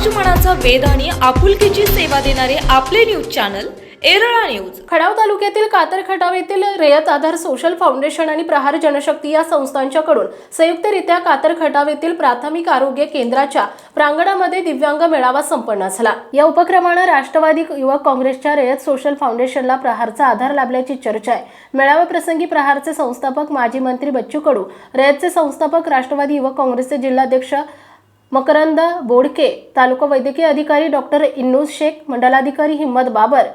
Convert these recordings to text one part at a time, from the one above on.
समाजमनाचा वेद आणि आपुलकीची सेवा देणारे आपले न्यूज चॅनल एरळा न्यूज. खडाव तालुक्यातील कातर खटाव येथील रयत आधार सोशल फाउंडेशन आणि प्रहार जनशक्ती या संस्थांच्याकडून संयुक्तरित्या कातर खटाव येथील प्राथमिक आरोग्य केंद्राच्या प्रांगणामध्ये दिव्यांग मेळावा संपन्न झाला. या उपक्रमानं राष्ट्रवादी युवक काँग्रेसच्या रयत सोशल फाउंडेशनला प्रहारचा आधार लाभल्याची चर्चा आहे. मेळाव्याप्रसंगी प्रहारचे संस्थापक माजी मंत्री बच्चू कडू रयतचे संस्थापक राष्ट्रवादी युवक काँग्रेसचे जिल्हाध्यक्ष मकरंद बोडके तालुका वैद्यकीय अधिकारी डॉक्टर इन्नूस शेख मंडलाधिकारी हिम्मत बाबर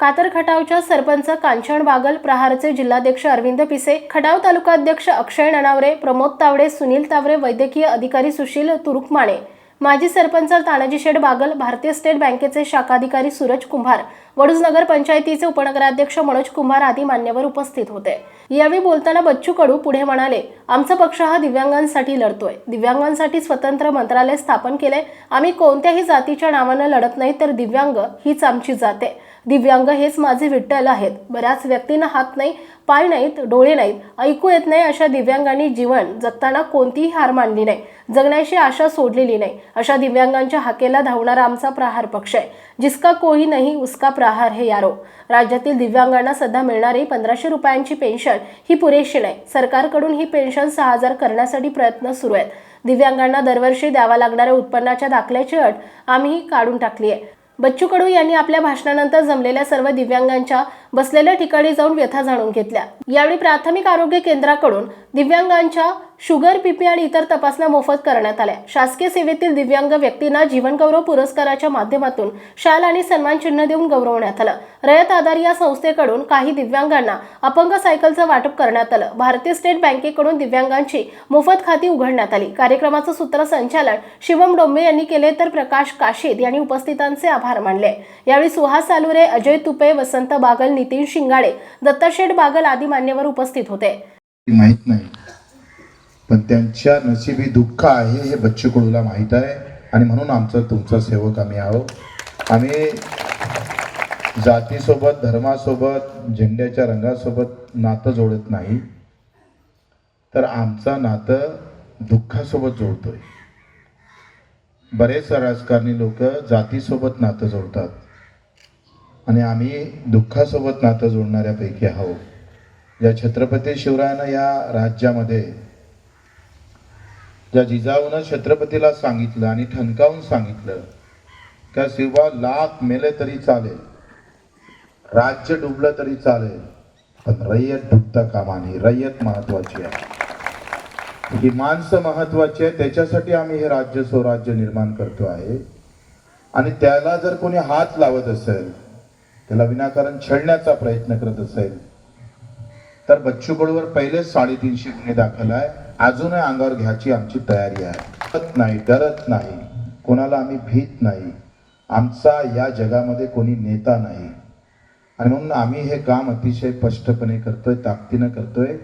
कातर खटावच्या सरपंच कांचन बागल प्रहारचे जिल्हाध्यक्ष अरविंद पिसे खटाव तालुका अध्यक्ष अक्षय ननावरे प्रमोद तावडे सुनील तावरे वैद्यकीय अधिकारी सुशील तुरुकमाणे माजी सरपंच तानाजी शेठ बागल भारतीय स्टेट बँकेचे शाखाधिकारी सूरज कुंभार वडूज नगर पंचायतीचे उपनगराध्यक्ष मनोज कुंभार आदी मान्यवर उपस्थित होते. यावेळी बोलताना बच्चू कडू पुढे म्हणाले आमचा पक्ष हा दिव्यांगांसाठी लढतोय. दिव्यांगांसाठी स्वतंत्र मंत्रालय स्थापन केले आम्ही कोणत्याही जातीच्या नावानं लढत नाही तर दिव्यांग हीच आमची जात आहे. दिव्यांग हेच माझे विठ्ठल आहेत. बऱ्याच व्यक्तींना हात नाही पाय नाहीत डोळे नाहीत. ऐकू येत नाही अशा दिव्यांगांनी जीवन जगताना कोणतीही हार मानली नाही. जगण्याची आशा सोडलेली नाही. अशा दिव्यांगांच्या हाकेला धावणारा आमचा प्रहार पक्ष आहे. जिसका कोही नाही उसका प्रहार हे यारो. राज्यातील दिव्यांगांना सध्या मिळणारी पंधराशे रुपयांची पेन्शन ही पुरेशी नाही. सरकारकडून ही पेन्शन सहा हजार करण्यासाठी प्रयत्न सुरू आहेत. दिव्यांगांना दरवर्षी द्यावा लागणाऱ्या उत्पन्नाच्या दाखल्याची अट आम्ही काढून टाकली आहे. बच्चू कडू यांनी आपल्या भाषणानंतर जमलेल्या सर्व दिव्यांगांच्या बसलेल्या ठिकाणी जाऊन व्यथा जाणून घेतल्या. यावेळी प्राथमिक आरोग्य केंद्राकडून दिव्यांगांच्या शुगर पीपी आणि इतर तपासण्या मोफत करण्यात आल्या. शासकीय सेवेतील दिव्यांग व्यक्तींना जीवनगौरव पुरस्काराच्या माध्यमातून शाल आणि सन्मान चिन्ह देऊन गौरवण्यात आलं. रयत आधार या संस्थेकडून काही दिव्यांगांना अपंग सायकलचं वाटप करण्यात आलं. भारतीय स्टेट बँकेकडून दिव्यांगांची मोफत खाती उघडण्यात आली. कार्यक्रमाचं सूत्रसंचालन शिवम डोंबे यांनी केले तर प्रकाश काशीद यांनी उपस्थितांचे आभार मानले. यावेळी सुहास सालुरे अजय तुपे वसंत बागल नितीन शिंगाडे दत्ताशेठ बागल आदी मान्यवर उपस्थित होते. माहीत नाही. पण त्यांच्या नशिबी दुःख आहे हे बच्चू कडूला माहीत आहे. आणि म्हणून आमचं तुमचा सेवक आम्ही आहोत. आम्ही जातीसोबत धर्मासोबत झेंड्याच्या रंगासोबत नातं जोडत नाही. तर आमचा नातं दुःखासोबत जोडतोय. बरेच राजकारणी लोक जातीसोबत नातं जोडतात. आणि आम्ही दुःखासोबत नातं जोडणाऱ्यापैकी आहोत. या छत्रपती शिवरायानं या राज्यामध्ये ज्या जिजाऊनं छत्रपतीला सांगितलं आणि ठणकावून सांगितलं का शिवा लाख मेले तरी चालेल राज्य डुबलं तरी चालेल पण रय्यत डुबता कामा नाही रय्यत महत्वाची आहे. ही माणसं महत्वाची आहे त्याच्यासाठी आम्ही हे राज्य स्वराज्य निर्माण करतो आहे. आणि त्याला जर कोणी हात लावत असेल त्याला विनाकारण छळण्याचा प्रयत्न करत असेल. तर बच्चू कडूवर पहिलेच साडेतीनशे गुन्हे दाखल आहे. अजूनही अंगावर घ्यायची आमची तयारी आहे. नाही डरत नाही. कोणाला आम्ही भीत नाही. आमचा या जगामध्ये कोणी नेता नाही. आणि म्हणून आम्ही हे काम अतिशय स्पष्टपणे करतोय ताकदीनं करतोय.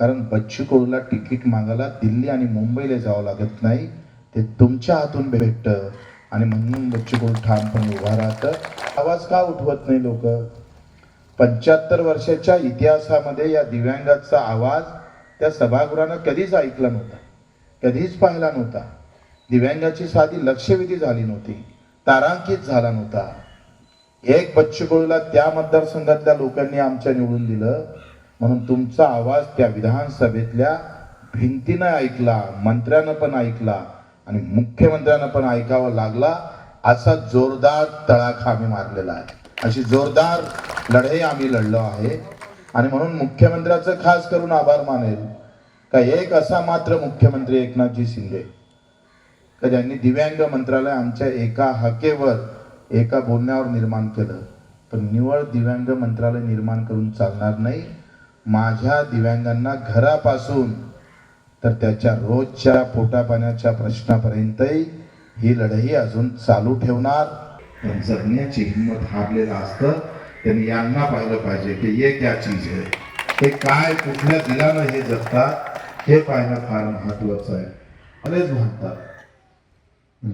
कारण बच्चू कडूला तिकीट मागायला दिल्ली आणि मुंबईला जावं लागत नाही. ते तुमच्या हातून भेटतं. आणि म्हणून बच्चू ठामपणे उभा राहतं. आवाज का उठवत नाही लोक? पंच्याहत्तर वर्षाच्या इतिहासामध्ये या दिव्यांगाचा आवाज त्या सभागृहानं कधीच ऐकला नव्हता. कधीच पाहिला नव्हता. दिव्यांगाची साधी लक्षवेधी झाली नव्हती. तारांकित झाला नव्हता. एक बच्चू त्या मतदारसंघातल्या लोकांनी आमच्या निवडून दिलं. म्हणून तुमचा आवाज त्या विधानसभेतल्या भिंतीनं ऐकला मंत्र्यानं पण ऐकला. आणि मुख्यमंत्र्यांना पण ऐकावं लागला असा जोरदार तळाखा आम्ही मारलेला आहे. अशी जोरदार लढाई आम्ही लढलो आहे. आणि म्हणून मुख्यमंत्र्याचं खास करून आभार मानेल का एक असा मात्र मुख्यमंत्री एकनाथजी शिंदे. का ज्यांनी दिव्यांग मंत्रालय आमच्या एका हकेवर एका बोलण्यावर निर्माण केलं. पण निवळ दिव्यांग मंत्रालय निर्माण करून चालणार नाही. माझ्या दिव्यांगांना घरापासून तर त्याच्या रोजच्या पोटापाण्याच्या प्रश्नापर्यंतही ही लढाई अजून चालू ठेवणार. पण जगण्याची हिंमत हारलेलं असतं. त्यांनी यांना पाहिलं पाहिजे की ये क्या चीज आहे? हे काय कुठल्या दिलानं हे जगतात? हे पाहणं फार महत्वाचं आहे. बरेच म्हणतात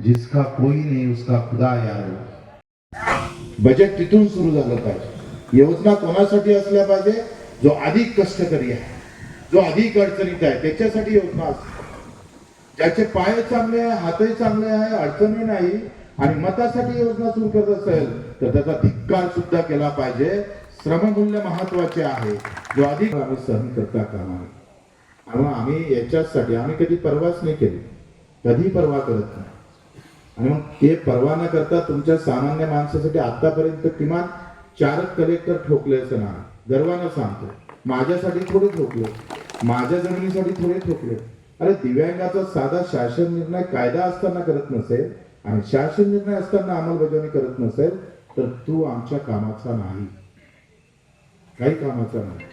जिसका कोई नाही उसका खुदा यार हो. बजेट तिथून सुरू झालं पाहिजे. योजना कोणासाठी असल्या पाहिजे? जो अधिक कष्टकरी आहे. जो अधिक अडचणीत आहे त्याच्यासाठी योजना असते. ज्याचे पाय चांगले आहे हातही चांगले आहे अडचणी नाही आणि मतासाठी योजना सुरू करत असेल तर त्याचा धिक्कार सुद्धा केला पाहिजे. श्रममूल्य महत्त्वाचे आहे. जो अधिक आम्ही सहन करता कामा आणि आम्ही याच्यासाठी आम्ही कधी परवाच नाही केली. कधी परवा करत नाही. आणि मग ते परवा न करता तुमच्या सामान्य माणसासाठी आतापर्यंत किमान चारच कलेक्टर ठोकले असं ना गर्वानं सांगतो. माझ्यासाठी थोडे ठोकले. माझ्या जमिनीसाठी थोडे ठोकले. अरे दिव्यांगाचा साधा शासन निर्णय कायदा असताना करत नसेल आणि शासन निर्णय असताना अंमलबजावणी करत नसेल तर तू आमच्या कामाचा नाही. काही कामाचा नाही.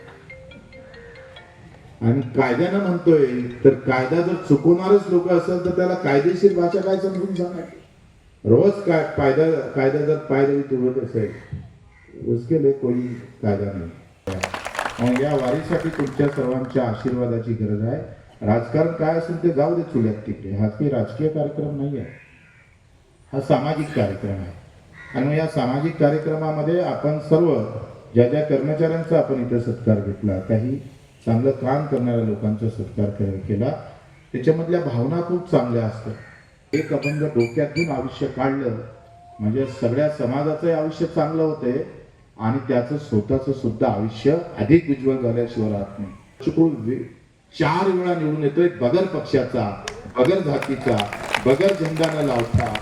आणि कायद्यानं म्हणतोय तर कायदा जर चुकवणारच लोक असेल तर त्याला कायदेशीर भाषा काय समजून सांगा रोज काय कायदा कायदा जर पायदळी तुडत असेल उसके लिए कोई कायदा नाही. मग या वारीसाठी तुमच्या सर्वांच्या आशीर्वादाची गरज आहे. राजकारण काय असेल ते जाऊ दे चुल्यात तिकडे. हा काही राजकीय कार्यक्रम नाही आहे. हा सामाजिक कार्यक्रम आहे. आणि या सामाजिक कार्यक्रमामध्ये आपण सर्व ज्या ज्या कर्मचाऱ्यांचा आपण इथे सत्कार घेतला काही चांगलं काम करणाऱ्या लोकांचा सत्कार केला त्याच्यामधल्या भावना खूप चांगल्या असतात. एक आपण जर आयुष्य काढलं म्हणजे सगळ्या समाजाचं आयुष्य चांगलं होतंय. आणि त्याचं स्वतःचं सुद्धा आयुष्य अधिक उज्ज्वल झाल्याशिवाय राहत नाही. चार वेळा निवडून येतोय बगर पक्षाचा बगर जातीचा बगर झेंडा न लावता.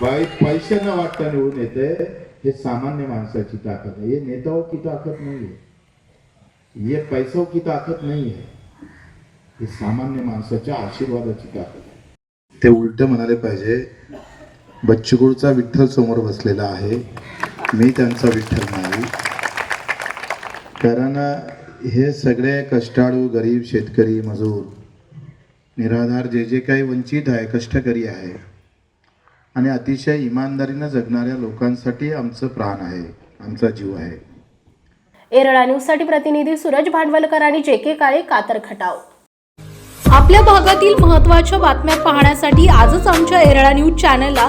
बाई पैसे न वाटता निवडून येते हे सामान्य माणसाची ताकद आहे. हे नेताओं की ताकद नाही आहे ये पैसों की ताकद नाही आहे हे सामान्य माणसाच्या आशीर्वादाची ताकद आहे. ते उलट म्हणाले पाहिजे बच्चूगुळचा विठ्ठल समोर बसलेला आहे. मी त्यांचा विठ्ठल नाही कारण हे सगळे कष्टाळू गरीब शेतकरी मजूर निराधार जे जे काही वंचित आहे कष्टकरी आहे आणि अतिशय इमानदारीनं जगणाऱ्या लोकांसाठी आमचं प्राण आहे आमचा जीव आहे. एरळा न्यूजसाठी प्रतिनिधी सूरज भांडवलकर आणि जे के काळे कातर खटाव. आपल्या भागातील महत्त्वाच्या बातम्या पाहण्यासाठी आजच आमच्या एरळा न्यूज चॅनलला